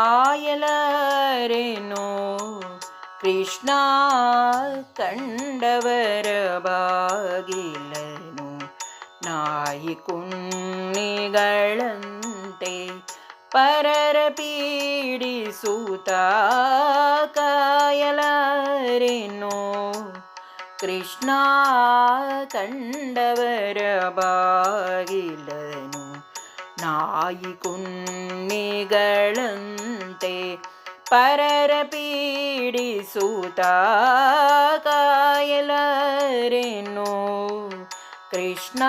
കായലരനോ കൃഷ്ണ കണ്ടവര ഭാഗിലനു നായിക്കുണ്ണികളന്തേ പരര പീഡിസൂത കായലരനോ കൃഷ്ണ കണ്ടവര ഭാഗിലനു ಬಾಗಿಲನು ನಾಯಿ ಕುಣ್ಣಿಗಳಂತೆ ಪರರ ಪೀಡಿಸೂತ ಕಾಯಲರೆನೋ ಕೃಷ್ಣ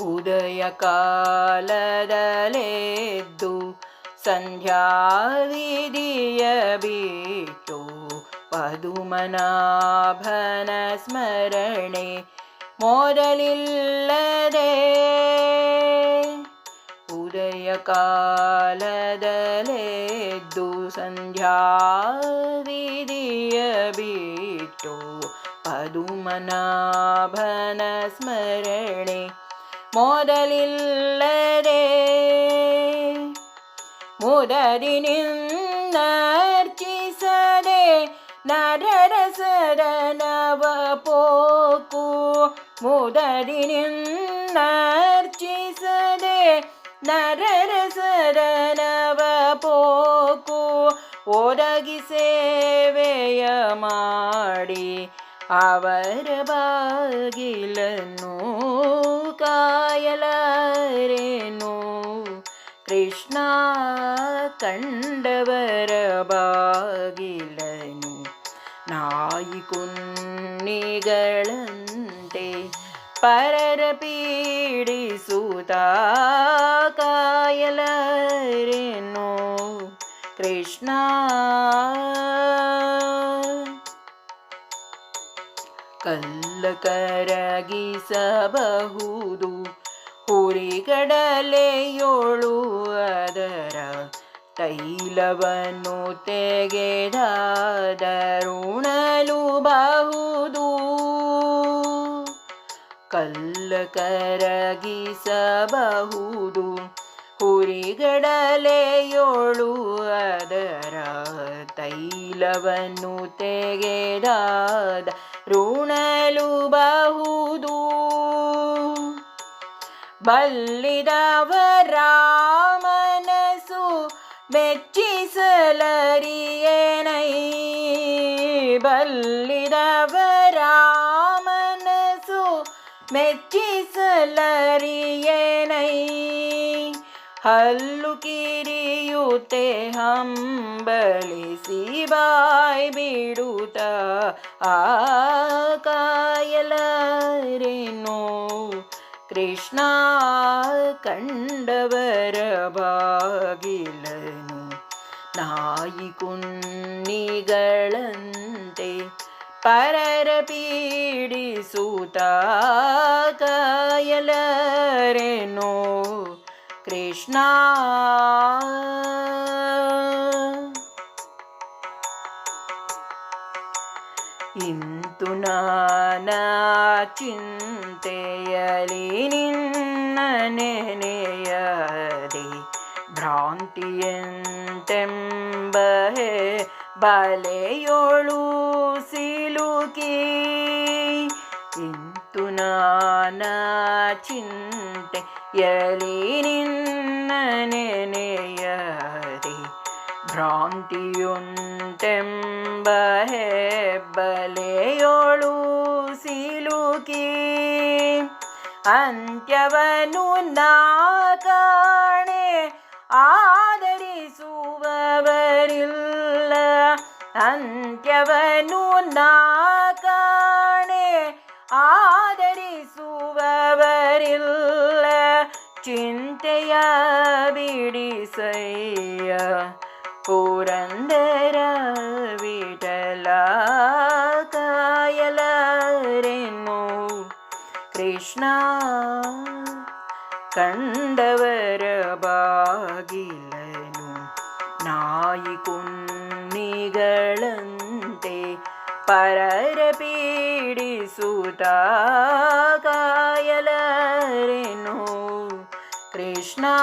ಉದಯ ಕಾಲದಲೆದ್ದು ಸಂಧ್ಯಾವಿಧಿಯ ಬಿಟ್ಟು സാധുമനാഭന സ്മരണേ മോരലില്ലതേ. ഉദയകാലതലേദ്ദു സന്ധ്യാവിധിയ ബീറ്റു പതുമനാഭന സ്മരണേ മോരലില്ലതേ. മുരരി നിന്ന ನರರಸದನವ ಪೋಕು ಮುದದಿನಿಂದರ್ಚಿಸದೆ ನರರಸದನವ ಪೋಕು ಒದಗಿ ಸೇವೆಯ ಮಾಡಿ ಅವರ ಬಾಗಿಲನ್ನು ಕಾಯಲಾರೆನು ಕೃಷ್ಣ ಕಂಡವರ ಬಾಗಿಲನು ನಾಯಿ ಕುನ್ನಿಗಳಂತೆ ಪರರ ಪೀಡಿಸುತ್ತ ಕಾಯಲರೇನು ಕೃಷ್ಣ. ಕಲ್ಲ ಕರಗಿಸಬಹುದು ಹುರಿಗಡಲೆಯೋಳು ಅದರ ತೈಲವನ್ನು ತೆಗೆದಾದರುಣಲು ಬಹುದು ಕಲ್ಲ ಕರಗಿಸಬಹುದು ಹುರಿಗಡಲೆಯೋಳು ಅದರ ತೈಲವನ್ನು ತೆಗೆದಾದ ಋಣಲು ಬಹುದು ಬಲ್ಲಿದವರ ಮೆಚ್ಚಿಸಲರಿಯೇನೈ ಬಲ್ಲಿದವರ ಮನಸ್ಸು ಮೆಚ್ಚಿಸಲರಿಯೇನೈ ಹಲ್ಲು ಕಿರಿಯುತ್ತೆ ಹಂಬಲಿಸಿ ಬಾಯ್ ಬಿಡುತ್ತ ಆ ಕಾಯಲಾರೆನೋ ಕೃಷ್ಣ ಕಂಡವರ ಬಾಗಿಲನು ನಾಯಿ ಕುನ್ನಿಗಳಂತೆ ಪರರ ಪೀಡಿಸುತ್ತ ಕಾಯಲರೆನೋ ಕೃಷ್ಣ ಇಂತು ನಾನ ಚಿಂತೆಯಲಿ ನಿನ್ನ ನೆನೆಯದೆ ಭ್ರಾಂತಿಯಂತೆಂಬಹೆ ಬಲೆಯೊಳು ಸಿಲುಕಿ ಇಂತು ಚಿಂತೆ ಯಲಿ ನಿನ್ನ ನೆನೆಯರಿ ಭ್ರಾಂತಿಯುಂಟೆಂಬ ಬಲೆಯೊಳು ಸಿಲುಕಿ ಅಂತ್ಯವನು ನಾ ಕಾಣೆ ಆ ಅಂತ್ಯವನ್ನು ನಾ ಕಾಣೆ ಆದರಿಸುವವರಿಲ್ಲ ಚಿಂತೆಯ ಬಿಡಿಸಯ್ಯ ಪುರಂದರ ವಿಠಲ ಕಾಯಲರೆನು ಕೃಷ್ಣ ಕಂಡವರ ಬಾಗಿಲನು ನಾಯಿ ಕುನ್ನಿಗಳಂತೆ पररपीडिसुताकायल ऋनुः कृष्णा